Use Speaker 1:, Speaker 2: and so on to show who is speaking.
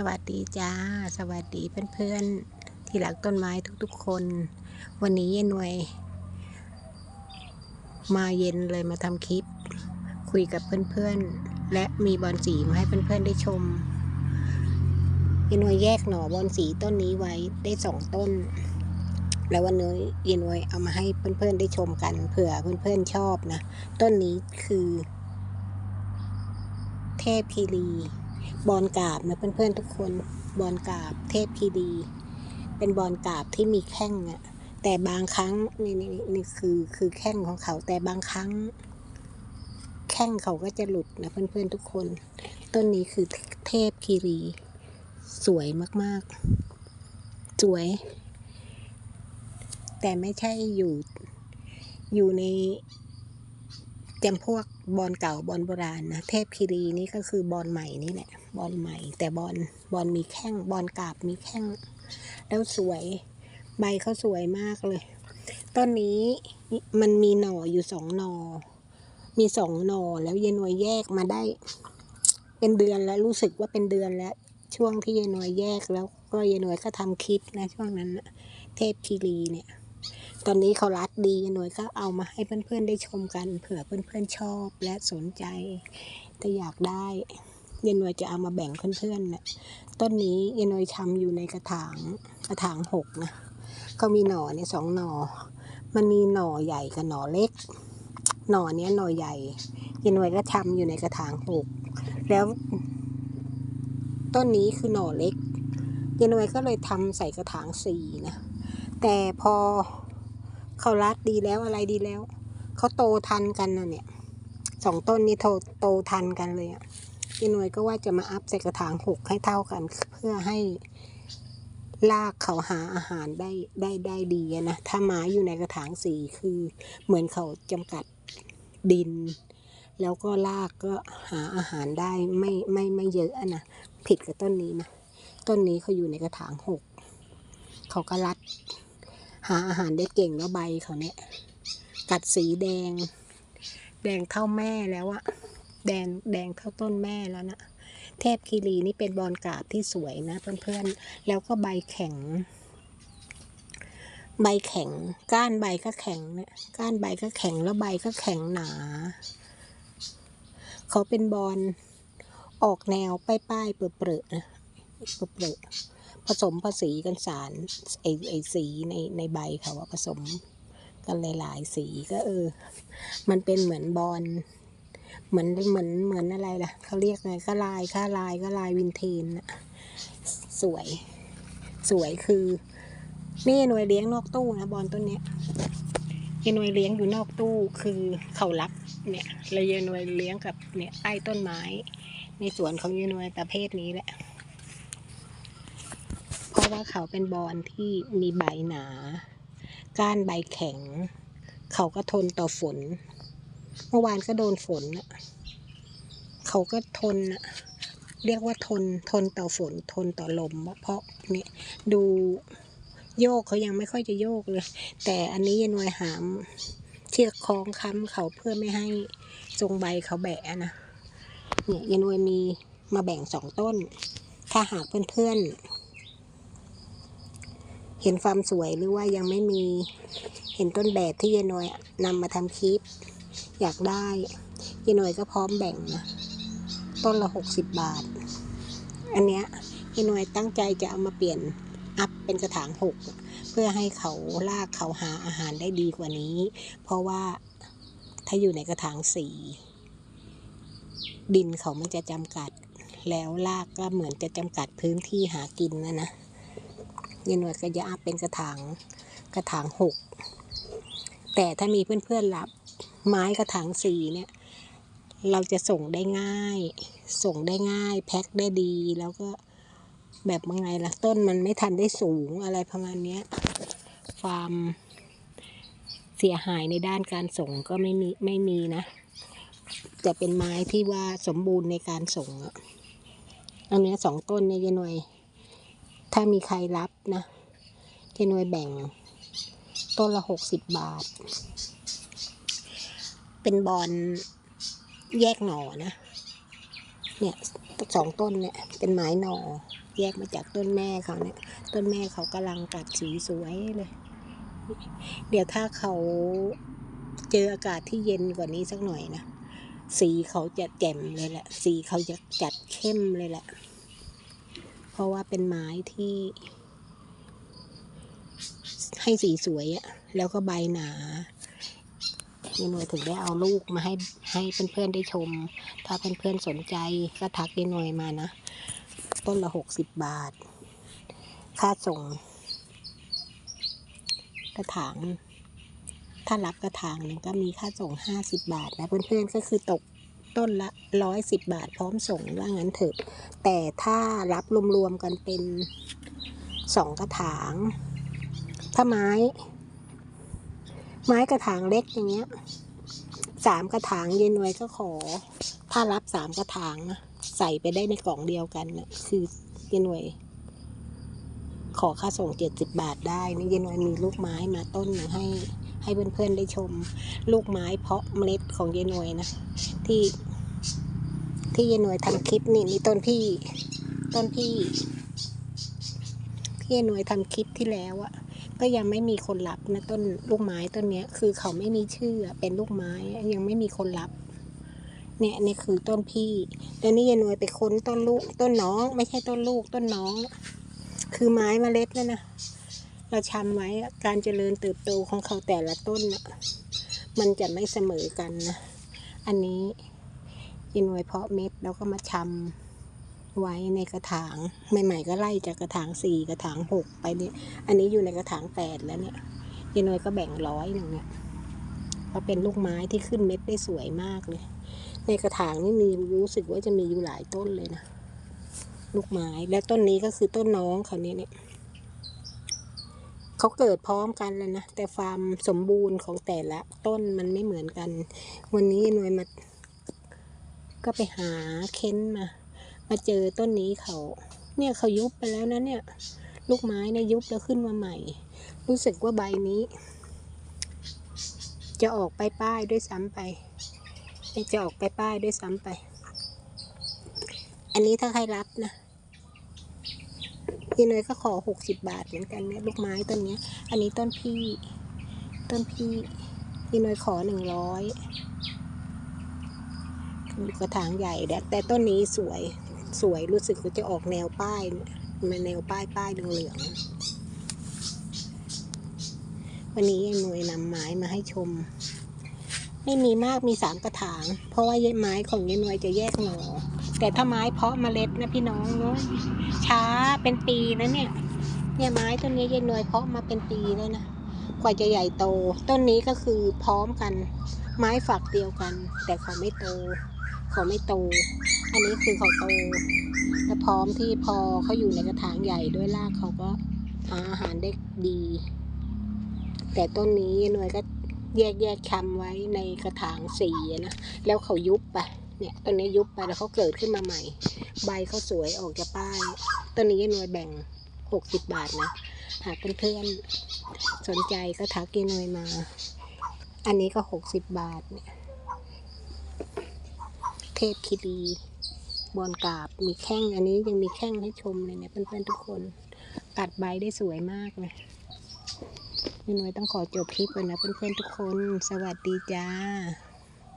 Speaker 1: สวัสดีจ้า สวัสดีเพื่อนๆ ที่รักต้นไม้ทุกๆคน วันนี้เย็นวย มาเย็นเลยมาทำคลิป คุยกับเพื่อนๆ และมีบอลสีมาให้เพื่อนๆได้ชมเย็นวยแยกหน่อบอลสีต้นนี้ไว้ได้สองต้น แล้ววันนี้เย็นวยเอามาให้เพื่อนๆได้ชมกันเผื่อเพื่อนๆชอบนะ ต้นนี้คือ เทพคีรี บอลกาบนะเพื่อนๆทุกคนบอลกาบเทพพีดี เป็นบอลกาบที่มีแข้งอะแต่บางครั้งนี่นี่นี่นี่คือคือแข้งของเขา แต่บางครั้ง แข้งเขาก็จะหลุดนะเพื่อนๆทุกคน ต้นนี้คือเทพคีรี สวยมากๆ สวย แต่ไม่ใช่อยู่อยู่ในจำพวกบอลเก่าบอลโบราณนะ เทพคีรีนี่ก็คือบอลใหม่นี่แหละ บอลใหม่ แต่บอลบอลมีแข้งบอลกาบมีแข้ง แล้วสวย ใบเขาสวยมากเลยต้นนี้มันมีหน่ออยู่สองหนอ มีสองหนอแล้วเยนวยแยกมาได้ เป็นเดือนแล้วรู้สึกว่าเป็นเดือนแล้ว ช่วงที่เยนวยแยกแล้วก็เยนวยก็ทำคลิปนะช่วงนั้นเทพคีรีเนี่ย ตอนนี้เขารัดดีหน่วยก็เอามาให้เพื่อนๆได้ชมกันเผื่อเพื่อนๆชอบและสนใจถ้าอยากได้ เยนวยจะเอามาแบ่งเพื่อนๆนะต้นนี้เยนวยทำอยู่ในกระถางกระถางหกนะก็มีหน่อเนี่ยสองหน่อ มันมีหน่อใหญ่กับหน่อเล็ก หน่อเนี้ยหน่อใหญ่เยนวยก็ทำอยู่ในกระถางหกแล้ว ต้นนี้คือหน่อเล็กเยนวยก็เลยทำใส่กระถางสี่นะ แต่พอเขารัดดีแล้วอะไรดีแล้ว เขาโตทันกันนะเนี่ยสองต้นนี้โตโตทันกันเลยอะ่ะพี่หน่วยก็ว่าจะมาอัพใส่กระถางหกให้เท่ากัน เพื่อให้ลากเขาหาอาหารได้ได้ได้ดีนะถ้าไม้อยู่ในกระถางสี่คือเหมือนเขาจำกัดดิน แล้วก็ลากก็หาอาหารได้ไม่ไม่ไม่เยอะอะนะผิดกับต้นนี้นะต้นนี้เขาอยู่ในกระถางหกเขาก็รัด หาอาหารได้เก่งแล้วใบเขาเนี่ยกัดสีแดง แดงเท่าแม่แล้วอะ แดงแดงเท่าต้นแม่แล้วนะเทพคีรีนี่เป็นบอลกราบที่สวยนะเพื่อนๆ แล้วก็ใบแข็ง ใบแข็ง ก้านใบก็แข็งเนี่ยก้านใบก็แข็งแล้วใบก็แข็งหนา เขาเป็นบอลออกแนวป้ายๆเปรอะๆนะเปรอะๆผสมผสีกันสารไอไอสีในในใบเขาผสมกันหลายๆสีก็เออ มันเป็นเหมือนบอล เหมือนเหมือนเหมือนอะไรล่ะเขาเรียกไงก็ลายค่าลายก็ลายวินเทนอะสวย สวยคือนี่หน่วยเลี้ยงนอกตู้นะบอลต้นเนี้ยยายหน่วยเลี้ยงอยู่นอกตู้คือเขารับเนี่ยแล้วยายหน่วยเลี้ยงกับเนี่ยใต้ต้นไม้ ในสวนของยายหน่วยประเภทนี้แหละ เพราะว่าเขาเป็นบอลที่มีใบหนา ก้านใบแข็ง เขาก็ทนต่อฝน เมื่อวานก็โดนฝนเขาก็ทนเรียกว่าทนทนต่อฝนทนต่อลม เพราะเนี่ยดูโยกเขายังไม่ค่อยจะโยกเลย แต่อันนี้ยายนวยหามเชือกคล้องค้ำเขาเพื่อไม่ให้ทรงใบเขาแบะนะเนี่ยยายนวยมีมาแบ่งสองต้น ถ้าหากเพื่อนๆเห็นความสวยหรือว่ายังไม่มีเห็นต้นแบบที่ยายนวยนำมาทำคลิป อยากได้ยายนวยก็พร้อมแบ่งนะ ต้นละหกสิบบาท อันเนี้ยยายนวยตั้งใจจะเอามาเปลี่ยนอัพเป็นกระถางหกเพื่อให้เขาลากเขาหาอาหารได้ดีกว่านี้ เพราะว่าถ้าอยู่ในกระถางสีดินเขามันจะจำกัด แล้วลากก็เหมือนจะจำกัดพื้นที่หากินนะนะยายหนวดก็จะอัพเป็นกระถางกระถางหกแต่ถ้ามีเพื่อนๆรับ ไม้กระถางสีเนี่ยเราจะส่งได้ง่าย ส่งได้ง่าย แพ็คได้ดีแล้วก็แบบว่าไงล่ะต้นมันไม่ทันได้สูงอะไรประมาณเนี้ยความเสียหายในด้านการส่งก็ไม่มีไม่มีนะ จะเป็นไม้ที่ว่าสมบูรณ์ในการส่งอะอันเนี้ยสองต้นเนี่ยยนวย ถ้ามีใครรับนะยายหน่วยแบ่ง ต้นละหกสิบบาท เป็นบอลแยกหน่อนะ เนี่ยสองต้นเนี่ย เป็นไม้หน่อ แยกมาจากต้นแม่เขาเนี่ย ต้นแม่เขากำลังกัดสีสวยเลย เดี๋ยวถ้าเขาเจออากาศที่เย็นกว่านี้สักหน่อยนะ สีเขาจะแจ่มเลยแหละ สีเขาจะจัดเข้มเลยแหละ เพราะว่าเป็นไม้ที่ ให้สีสวยอะแล้วก็ใบหนา เยนวยถึงได้เอาลูกมาให้ให้เพื่อนๆได้ชม ถ้าเพื่อนๆสนใจก็ทักเยนวยมานะ ต้นละหกสิบบาท ค่าส่ง กระถาง ถ้ารับกระถางหนึ่งก็มีค่าส่งห้าสิบบาทนะเพื่อนๆก็คือตกต้นละร้อยสิบบาทพร้อมส่งว่างั้นเถอะ แต่ถ้ารับรวมๆกันเป็นสองกระถาง ถ้าไม้ ไม้กระถางเล็กอย่างเงี้ยสามกระถางเย็นไว้ก็ขอ ถ้ารับสามกระถางนะใส่ไปได้ในกล่องเดียวกันนะคือเย็นไว้ขอค่าส่งเจ็ดสิบบาทได้นี่เย็นไว้มีลูกไม้มาต้นหนึ่งให้ ให้เพื่อนๆได้ชม ลูกไม้เพาะเมล็ดของเยนวยนะที่ ที่เยนวยทำคลิปนี่นี่ต้นพี่ ต้นพี่ที่เยนวยทำคลิปที่แล้วอะ ก็ยังไม่มีคนรับนะต้นลูกไม้ต้นเนี้ย คือเขาไม่มีชื่อเป็นลูกไม้ยังไม่มีคนรับ เนี่ยนี่คือต้นพี่แล้วนี่เยนวยไปค้นต้นลูกต้นน้อง ไม่ใช่ต้นลูกต้นน้อง คือไม้เมล็ดนั่นนะเราชำไว้การเจริญเติบโตของเขาแต่ละต้นนะมันจะไม่เสมอกันนะ อันนี้ยินว้เพาะเม็ดแล้วก็มาชำ ไว้ในกระถางใหม่ๆก็ไล่จากกระถางสี่กระถางหกไปเนี่ยอันนี้อยู่ในกระถางแปดแล้วเนี่ยยินไว้ก็แบ่งร้อยหนึ่งเนี่ยเพราเป็นลูกไม้ที่ขึ้นเม็ดได้สวยมากเลย ในกระถางนี่มีรู้สึกว่าจะมีอยู่หลายต้นเลยนะลูกไม้และต้นนี้ก็คือต้นน้องเขาเนี่ยเนี่ยเขาเกิดพร้อมกันแล้วนะ แต่ความสมบูรณ์ของแต่ละต้นมันไม่เหมือนกัน วันนี้หน่วยมาก็ไปหาเค้นมา มาเจอต้นนี้เขาเนี่ยเขายุบไปแล้วนะเนี่ย ลูกไม้เนี่ยยุบแล้วขึ้นมาใหม่ รู้สึกว่าใบนี้ จะออกไปป้ายด้วยซ้ำไปจะออกไปป้ายด้วยซ้ำไป อันนี้ถ้าใครรับนะพี่เนยก็ขอหกสิบบาทเหมือนกันเนี่ยลูกไม้ต้นเนี้ย อันนี้ต้นพี่ ต้นพี่พี่เนยขอหนึ่งร้อยกระถางใหญ่แต่ต้นนี้สวย สวยรู้สึกว่าจะออกแนวป้ายมันแนวป้ายป้ายเหลืองๆวันนี้ยายนวยนำไม้มาให้ชม ไม่มีมากมีสามกระถาง เพราะว่ายไม้ของยายนวยจะแยกหน่อแต่ถ้าไม้เพาะเมล็ดนะพี่น้องเนาะช้าเป็นปีนะเนี่ย เนี่ยไม้ต้นนี้ยายนวยเพาะมาเป็นปีแล้วนะกว่าจะใหญ่โต ต้นนี้ก็คือพร้อมกัน ไม้ฝักเดียวกัน แต่เขาไม่โต เขาไม่โต อันนี้คือเขาโต และพร้อมที่พอเขาอยู่ในกระถางใหญ่ด้วยรากเขาก็หาอาหารได้ดี แต่ต้นนี้หน่วยก็แยกแยกคำไว้ในกระถางสีนะ แล้วเขายุบไป เนี่ยต้นนี้ยุบไปแล้วเขาเกิดขึ้นมาใหม่ ใบเขาสวยออกจากป้าย ต้นนี้หน่วยแบ่งหกสิบบาทนะ หากเพื่อนๆสนใจก็ทักเกนวยมา อันนี้ก็หกสิบบาทเนี่ย เทพคิรีบอนกาบมีแข้งอันนี้ยังมีแข้งให้ชมเลยเนี่ยเพื่อนๆทุกคนตัดใบได้สวยมากเลยนี่หน่วยต้องขอจบคลิปก่อนนะเพื่อนๆทุกคน สวัสดีจ้า